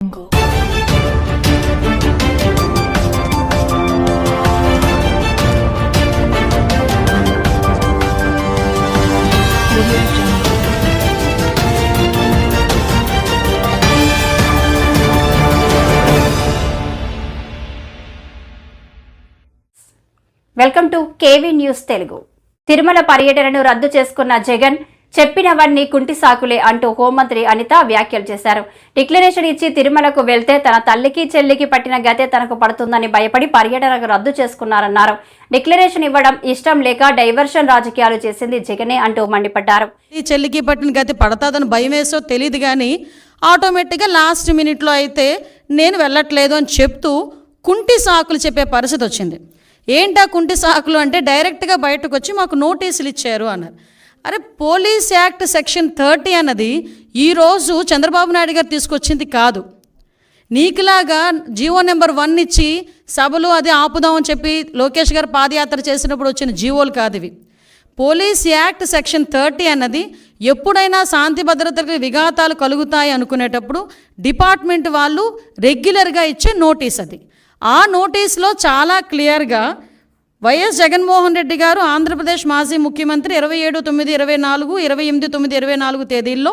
jungle. Welcome to KV news Telugu Tirumala పర్యటనను రద్దు చేసుకున్న జగన్ చెప్పినవన్నీ కుంటి సాకులే అంటూ హోంమంత్రి అనిత వ్యాఖ్యలు చేశారు. డిక్లరేషన్ ఇచ్చి తిరుమలకు వెళ్తే తన తల్లికి చెల్లికి పట్టిన గతే తనకు పడుతుందని భయపడి పర్యటనకు రద్దు చేసుకున్నారన్నారు. డిక్లరేషన్ ఇవ్వడం ఇష్టం లేక డైవర్షన్ రాజకీయాలు చేసింది జగనే అంటూ మండిపడ్డారు. ఈ చెల్లికి పట్టిన గతి పడతాదని భయం వేసో తెలియదు కానీ ఆటోమేటిక్గా లాస్ట్ మినిట్లో అయితే నేను వెళ్ళట్లేదు అని చెప్తూ కుంటి సాకులు చెప్పే పరిస్థితి వచ్చింది. ఏంటా కుంటి సాకులు అంటే డైరెక్ట్గా బయటకు వచ్చి మాకు నోటీసులు ఇచ్చారు అన్నారు. అరే పోలీస్ యాక్ట్ సెక్షన్ థర్టీ అన్నది ఈరోజు చంద్రబాబు నాయుడు గారు తీసుకొచ్చింది కాదు. నీకులాగా జీవో నెంబర్ వన్ ఇచ్చి సభలు అది ఆపుదామని చెప్పి లోకేష్ గారు పాదయాత్ర చేసినప్పుడు వచ్చిన జీవోలు కాదు ఇవి. పోలీస్ యాక్ట్ సెక్షన్ థర్టీ అన్నది ఎప్పుడైనా శాంతి భద్రతలకు విఘాతాలు కలుగుతాయి అనుకునేటప్పుడు డిపార్ట్మెంట్ వాళ్ళు రెగ్యులర్గా ఇచ్చే నోటీస్ అది. ఆ నోటీస్లో చాలా క్లియర్గా వైఎస్ జగన్మోహన్ రెడ్డి గారు ఆంధ్రప్రదేశ్ మాజీ ముఖ్యమంత్రి ఇరవై ఏడు తొమ్మిది ఇరవై నాలుగు ఇరవై ఎనిమిది తొమ్మిది ఇరవై నాలుగు తేదీల్లో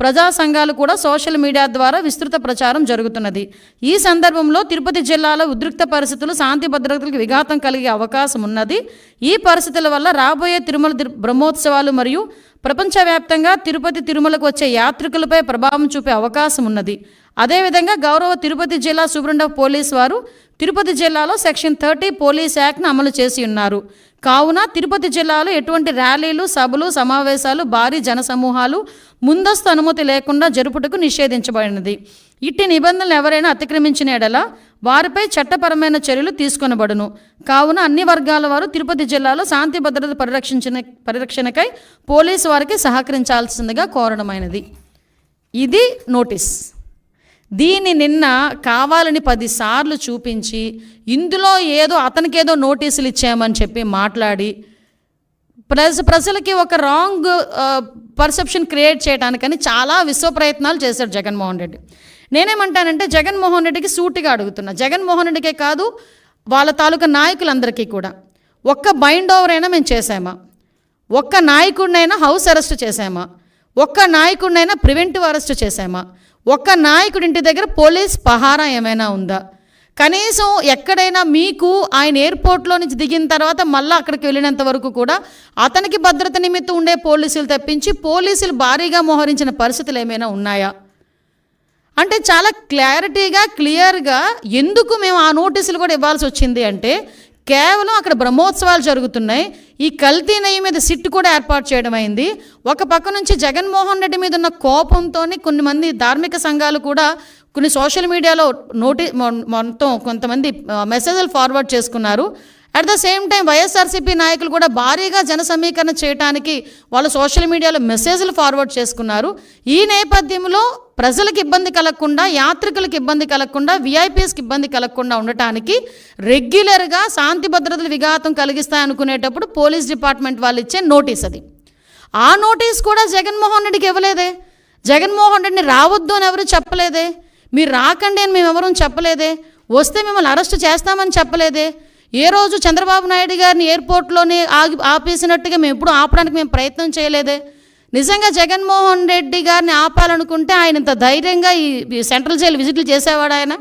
ప్రజా సంఘాలు కూడా సోషల్ మీడియా ద్వారా విస్తృత ప్రచారం జరుగుతున్నది. ఈ సందర్భంలో తిరుపతి జిల్లాలో ఉద్రిక్త పరిస్థితులు శాంతి భద్రతలకు విఘాతం కలిగే అవకాశం ఉన్నది. ఈ పరిస్థితుల వల్ల రాబోయే తిరుమల బ్రహ్మోత్సవాలు మరియు ప్రపంచవ్యాప్తంగా తిరుపతి తిరుమలకు వచ్చే యాత్రికులపై ప్రభావం చూపే అవకాశం ఉన్నది. అదేవిధంగా గౌరవ తిరుపతి జిల్లా సూపరింట్ పోలీస్ వారు తిరుపతి జిల్లాలో సెక్షన్ థర్టీ పోలీస్ యాక్ట్ను అమలు చేసి ఉన్నారు. కావున తిరుపతి జిల్లాలో ఎటువంటి ర్యాలీలు సభలు సమావేశాలు భారీ జనసమూహాలు ముందస్తు అనుమతి లేకుండా జరుపుటకు నిషేధించబడినది. ఇట్టి నిబంధనలు ఎవరైనా అతిక్రమించిన ఎడల వారిపై చట్టపరమైన చర్యలు తీసుకొనబడును. కావున అన్ని వర్గాల వారు తిరుపతి జిల్లాలో శాంతి భద్రత పరిరక్షించిన పరిరక్షణకై పోలీసు వారికి సహకరించాల్సిందిగా కోరడమైనది. ఇది నోటీస్. దీన్ని నిన్న కావాలని పదిసార్లు చూపించి ఇందులో ఏదో అతనికేదో నోటీసులు ఇచ్చామని చెప్పి మాట్లాడి ప్రజ ప్రజలకి ఒక రాంగ్ పర్సెప్షన్ క్రియేట్ చేయడానికని చాలా విశ్వ ప్రయత్నాలు చేశాడు జగన్మోహన్ రెడ్డి. నేనేమంటానంటే జగన్మోహన్ రెడ్డికి సూటిగా అడుగుతున్నా. జగన్మోహన్ రెడ్డికే కాదు వాళ్ళ తాలూకా నాయకులందరికీ కూడా. ఒక్క బైండ్ ఓవర్ అయినా మేము చేసామా ఒక్క నాయకుడినైనా హౌస్ అరెస్ట్ చేసామా ఒక్క నాయకుడినైనా ప్రివెంటివ్ అరెస్ట్ చేసామా ఒక్క నాయకుడి ఇంటి దగ్గర పోలీస్ పహారా ఏమైనా ఉందా? కనీసం ఎక్కడైనా మీకు ఆయన ఎయిర్పోర్ట్లో నుంచి దిగిన తర్వాత మళ్ళీ అక్కడికి వెళ్ళినంత వరకు కూడా అతనికి భద్రత నిమిత్తం ఉండే పోలీసులు తప్పించి పోలీసులు భారీగా మోహరించిన పరిస్థితులు ఏమైనా ఉన్నాయా? అంటే చాలా క్లారిటీగా క్లియర్గా ఎందుకు మేము ఆ నోటీసులు కూడా ఇవ్వాల్సి వచ్చింది అంటే కేవలం అక్కడ బ్రహ్మోత్సవాలు జరుగుతున్నాయి. ఈ కల్తీ నెయ్యి మీద సిట్ కూడా ఏర్పాటు చేయడం అయింది. ఒక పక్క నుంచి జగన్మోహన్ రెడ్డి మీద ఉన్న కోపంతో కొన్ని మంది ధార్మిక సంఘాలు కూడా కొన్ని సోషల్ మీడియాలో నోటీ మొ- మొత్తం కొంతమంది మెసేజ్లు ఫార్వర్డ్ చేసుకున్నారు. At the same time YSRCP నాయకులు కూడా భారీగా జన సమీకరణ చేయడానికి వాళ్ళు సోషల్ మీడియాలో మెసేజ్లు ఫార్వర్డ్ చేసుకున్నారు. ఈ నేపథ్యంలో ప్రజలకు ఇబ్బంది కలగకుండా యాత్రికులకు ఇబ్బంది కలగకుండా విఐపీఎస్కి ఇబ్బంది కలగకుండా ఉండటానికి రెగ్యులర్గా శాంతి భద్రతలు విఘాతం కలిగిస్తాయి అనుకునేటప్పుడు పోలీస్ డిపార్ట్మెంట్ వాళ్ళు ఇచ్చే నోటీస్ అది. ఆ నోటీస్ కూడా జగన్మోహన్ రెడ్డికి ఇవ్వలేదే. జగన్మోహన్ రెడ్డిని రావద్దు అని ఎవరు చెప్పలేదే? మీరు రాకండి అని మేము ఎవరూ చెప్పలేదే? వస్తే మిమ్మల్ని అరెస్ట్ చేస్తామని చెప్పలేదే? ఏ రోజు చంద్రబాబు నాయుడు గారిని ఎయిర్పోర్ట్లోనే ఆగి ఆపేసినట్టుగా మేము ఎప్పుడు ఆపడానికి మేము ప్రయత్నం చేయలేదే? నిజంగా జగన్మోహన్ రెడ్డి గారిని ఆపాలనుకుంటే ఆయన ఇంత ధైర్యంగా ఈ సెంట్రల్ జైలు విజిట్లు చేసేవాడు ఆయన?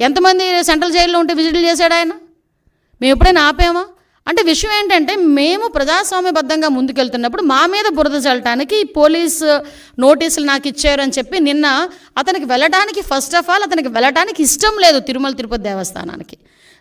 ఎంతమంది సెంట్రల్ జైల్లో ఉంటే విజిట్లు చేశాడు ఆయన? మేము ఎప్పుడైనా ఆపామా? అంటే విషయం ఏంటంటే మేము ప్రజాస్వామ్యబద్ధంగా ముందుకెళ్తున్నప్పుడు మా మీద బురద చల్లటానికి పోలీస్ నోటీసులు నాకు ఇచ్చారని చెప్పి నిన్న అతనికి వెళ్ళడానికి ఫస్ట్ ఆఫ్ ఆల్ అతనికి వెళ్ళడానికి ఇష్టం లేదు తిరుమల తిరుపతి దేవస్థానానికి.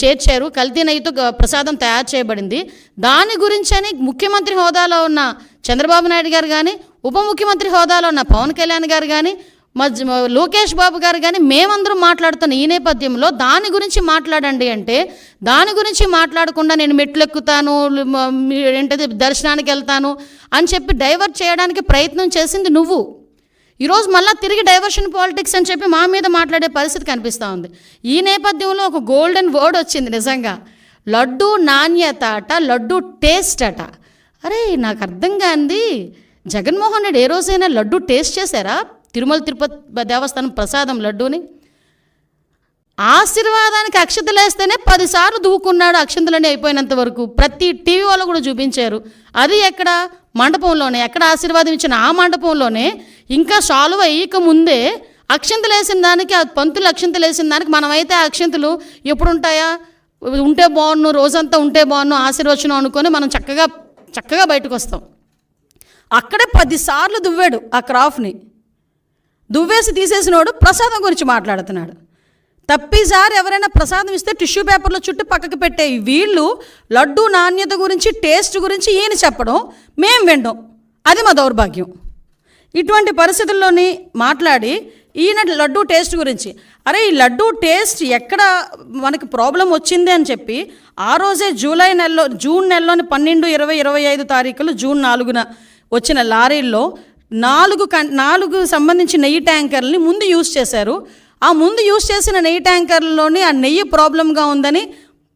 చేర్చారు. కల్తీ నెయ్యితో ప్రసాదం తయారు చేయబడింది. దాని గురించని ముఖ్యమంత్రి హోదాలో ఉన్న చంద్రబాబు నాయుడు గారు కానీ ఉప ముఖ్యమంత్రి హోదాలో ఉన్న పవన్ కళ్యాణ్ గారు కానీ మధ్య లోకేష్ బాబు గారు కానీ మేమందరం మాట్లాడుతున్న ఈ నేపథ్యంలో దాని గురించి మాట్లాడండి అంటే దాని గురించి మాట్లాడకుండా నేను మెట్లు ఎక్కుతాను ఏంటది దర్శనానికి వెళ్తాను అని చెప్పి డైవర్ట్ చేయడానికి ప్రయత్నం చేసింది నువ్వు. ఈరోజు మళ్ళీ తిరిగి డైవర్షన్ పాలిటిక్స్ అని చెప్పి మా మీద మాట్లాడే పరిస్థితి కనిపిస్తూ ఉంది. ఈ నేపథ్యంలో ఒక గోల్డెన్ వర్డ్ వచ్చింది నిజంగా. లడ్డు నాణ్యత అట లడ్డు టేస్ట్ అట. అరే నాకు అర్థం కాంది. జగన్మోహన్ రెడ్డి ఏ రోజైనా లడ్డు టేస్ట్ చేశారా? తిరుమల తిరుపతి దేవస్థానం ప్రసాదం లడ్డూని. ఆశీర్వాదానికి అక్షతలు వేస్తేనే పదిసార్లు దూకున్నాడు అక్షంతలని అయిపోయినంత వరకు. ప్రతి టీవీ వాళ్ళు కూడా చూపించారు. అది ఎక్కడ? మండపంలోనే. ఎక్కడ ఆశీర్వాదం ఇచ్చిన ఆ మండపంలోనే ఇంకా సాల్వ్ అయ్యక ముందే అక్షంతలు వేసిన దానికి ఆ పంతులు అక్షంతలు వేసిన దానికి మనమైతే అక్షంతలు ఎప్పుడు ఉంటాయా ఉంటే బాగున్ను రోజంతా ఉంటే బాగున్ను ఆశీర్వచనం అనుకొని మనం చక్కగా చక్కగా బయటకు వస్తాం అక్కడే పదిసార్లు దువ్వాడు ఆ క్రాఫ్ని దువ్వేసి తీసేసినోడు ప్రసాదం గురించి మాట్లాడుతున్నాడు. తప్పిసారి ఎవరైనా ప్రసాదం ఇస్తే టిష్యూ పేపర్లో చుట్టూ పక్కకు పెట్టే వీళ్ళు లడ్డు నాణ్యత గురించి టేస్ట్ గురించి ఈయన చెప్పడం మేం వినడం. అది మా దౌర్భాగ్యం. ఇటువంటి పరిస్థితుల్లోని మాట్లాడి ఈయన లడ్డు టేస్ట్ గురించి. అరే ఈ లడ్డు టేస్ట్ ఎక్కడ మనకి ప్రాబ్లం వచ్చింది అని చెప్పి ఆ రోజే జూలై నెలలో జూన్ నెలలోని పన్నెండు ఇరవై ఇరవై ఐదు తారీఖులు జూన్ నాలుగున వచ్చిన లారీల్లో నాలుగు కన్ నాలుగు సంబంధించి నెయ్యి ట్యాంకర్ని ముందు యూజ్ చేశారు. ఆ ముందు యూజ్ చేసిన నెయ్యి ట్యాంకర్లోని ఆ నెయ్యి ప్రాబ్లంగా ఉందని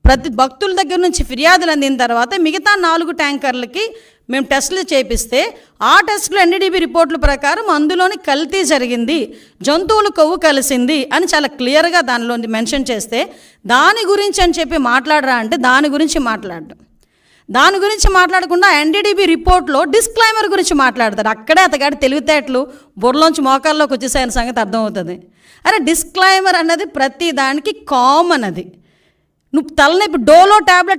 ప్రతి భక్తుల దగ్గర నుంచి ఫిర్యాదులు అందిన తర్వాత మిగతా నాలుగు ట్యాంకర్లకి మేము టెస్టులు చేపిస్తే ఆ టెస్టులు ఎన్డీడీబీ రిపోర్టుల ప్రకారం అందులోని కల్తీ జరిగింది జంతువులు కొవ్వు కలిసింది అని చాలా క్లియర్గా దానిలో మెన్షన్ చేస్తే దాని గురించి అని చెప్పి మాట్లాడరా అంటే దాని గురించి మాట్లాడడం. దాని గురించి మాట్లాడకుండా ఎన్డీడీబీ రిపోర్ట్లో డిస్క్లైమర్ గురించి మాట్లాడతారు. అక్కడే అతగాడి తెలివితేటలు బుర్రలోంచి మోకాల్లోకి వచ్చేసాయని సంగతి అర్థమవుతుంది. అరే డిస్క్లైమర్ అన్నది ప్రతి దానికి కామన్ అది. నువ్వు తలనొప్పి డోలో ట్యాబ్లెట్